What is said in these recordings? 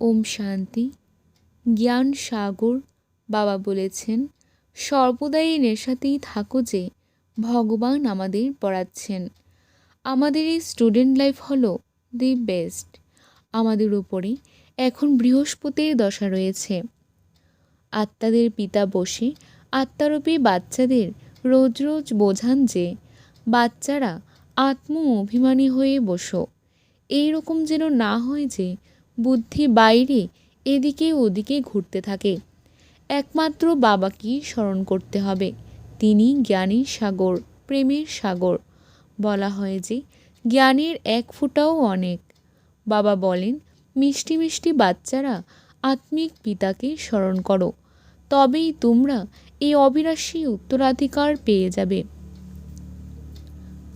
ওম শান্তি। জ্ঞান সাগর, বাবা বলেছেন, সর্বদাই নেশাতেই থাকো যে ভগবান আমাদের পড়াচ্ছেন। আমাদের এই স্টুডেন্ট লাইফ হলো দি বেস্ট আমাদের উপরে এখন বৃহস্পতির দশা রয়েছে। আত্মাদের পিতা বসে আত্মারূপী বাচ্চাদের রোজ রোজ বোঝান যে বাচ্চারা আত্ম অভিমানী হয়ে বসো। এই রকম যেন না হয় যে বুদ্ধি বাইরে, এদিকে ওদিকে ঘুরতে থাকে। একমাত্র বাবাকেই স্মরণ করতে হবে। তিনি জ্ঞানের সাগর, প্রেমের সাগর। বলা হয় যে, জ্ঞানের এক ফোঁটাও অনেক। বাবা বলেন, মিষ্টি মিষ্টি বাচ্চারা আত্মিক পিতাকে স্মরণ করো, তবেই তোমরা এই অবিনাশী উত্তরাধিকার পেয়ে যাবে।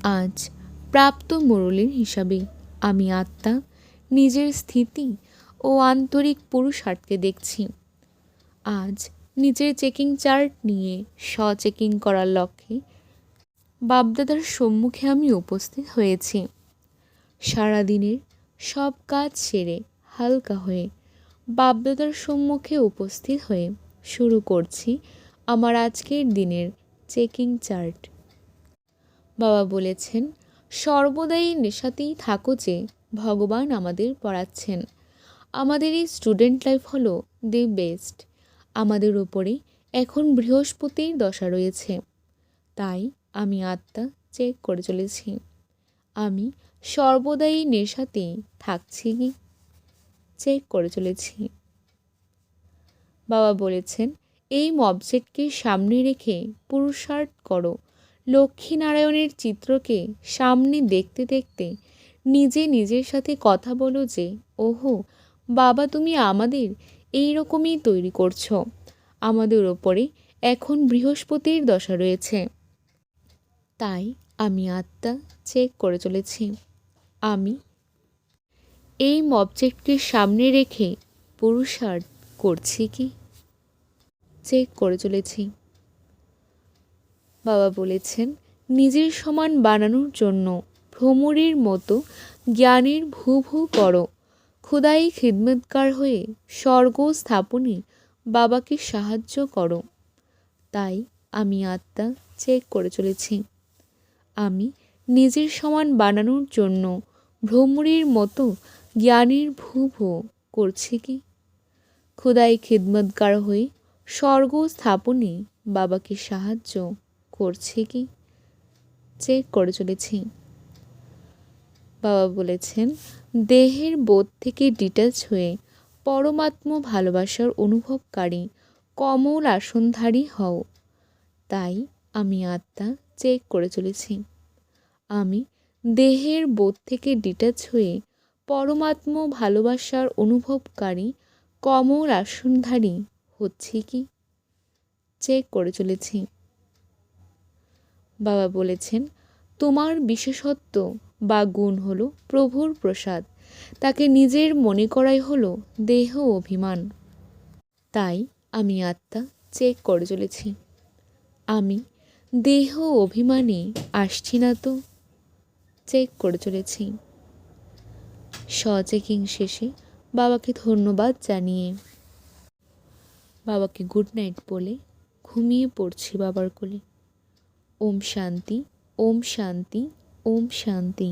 আজ প্রাপ্ত মুরলীর হিসাবে আমি আত্মা নিজের স্থিতি ও আন্তরিক পুরুষার্থকে দেখছি। আজ নিজের চেকিং চার্ট নিয়ে স্ব চেকিং করার লক্ষ্যে বাপদাদার সম্মুখে আমি উপস্থিত হয়েছি। সারাদিনের সব কাজ সেরে হালকা হয়ে বাপদাদার সম্মুখে উপস্থিত হয়ে শুরু করছি আমার আজকের দিনের চেকিং চার্ট। বাবা বলেছেন, সর্বদাই নেশাতেই থাকো যে ভগবান আমাদের পড়াচ্ছেন। আমাদের এই স্টুডেন্ট লাইফ হলো দি বেস্ট আমাদের উপরে এখন বৃহস্পতির দশা রয়েছে। তাই আমি আত্মা চেক করে চলেছি। আমি সর্বদাই নেশাতেই থাকছি। কি চেক করে চলেছি। বাবা বলেছেন, এই অবজেক্টকে সামনে রেখে পুরুষার্থ করো। লক্ষ্মীনারায়ণের চিত্রকে সামনে দেখতে দেখতে নিজে নিজের সাথে কথা বলো যে, ওহো, বাবা তুমি আমাদের এই রকমই তৈরি করছ। আমাদের ওপরে এখন বৃহস্পতির দশা রয়েছে। তাই আমি আত্মা চেক করে চলেছি। আমি এই অবজেক্টকে সামনে রেখে পুরুষার্থ করছি কি? চেক করে চলেছি। বাবা বলেছেন, নিজের সমান বানানোর জন্য ভ্রমরের মতো জ্ঞানের ভূ ভূ করো খুদাই খিদমতকার হয়ে স্বর্গ স্থাপনে বাবাকে সাহায্য করো। তাই আমি আত্মা চেক করে চলেছি। আমি নিজের সমান বানানোর জন্য ভ্রমরের মতো জ্ঞানের ভূ ভূ করছি কি? খুদাই খিদমতগার হয়ে স্বর্গ স্থাপনে বাবাকে সাহায্য করছে কি? চেক করে চলেছি। বাবা বলেছেন, দেহের বোধ থেকে ডিটাচ হয়ে পরমাত্ম ভালোবাসার অনুভবকারী কমল আসনধারী হও। তাই আমি আত্মা চেক করে চলেছি। আমি দেহের বোধ থেকে ডিটাচ হয়ে পরমাত্ম ভালোবাসার অনুভবকারী কমল আসনধারী হচ্ছে কি? চেক করে চলেছি। বাবা বলেছেন, তোমার বিশেষত্ব বা গুণ হল প্রভুর প্রসাদ। তাকে নিজের মনে করাই হলো দেহ অভিমান। তাই আমি আত্মা চেক করে চলেছি। আমি দেহ অভিমানে আসছি না তো? চেক করে চলেছি। সচেকিং শেষে বাবাকে ধন্যবাদ জানিয়ে বাবাকে গুড নাইট বলে ঘুমিয়ে পড়ছি বাবার কোলে। ওম শান্তি ওম শান্তি। ওম শান্তি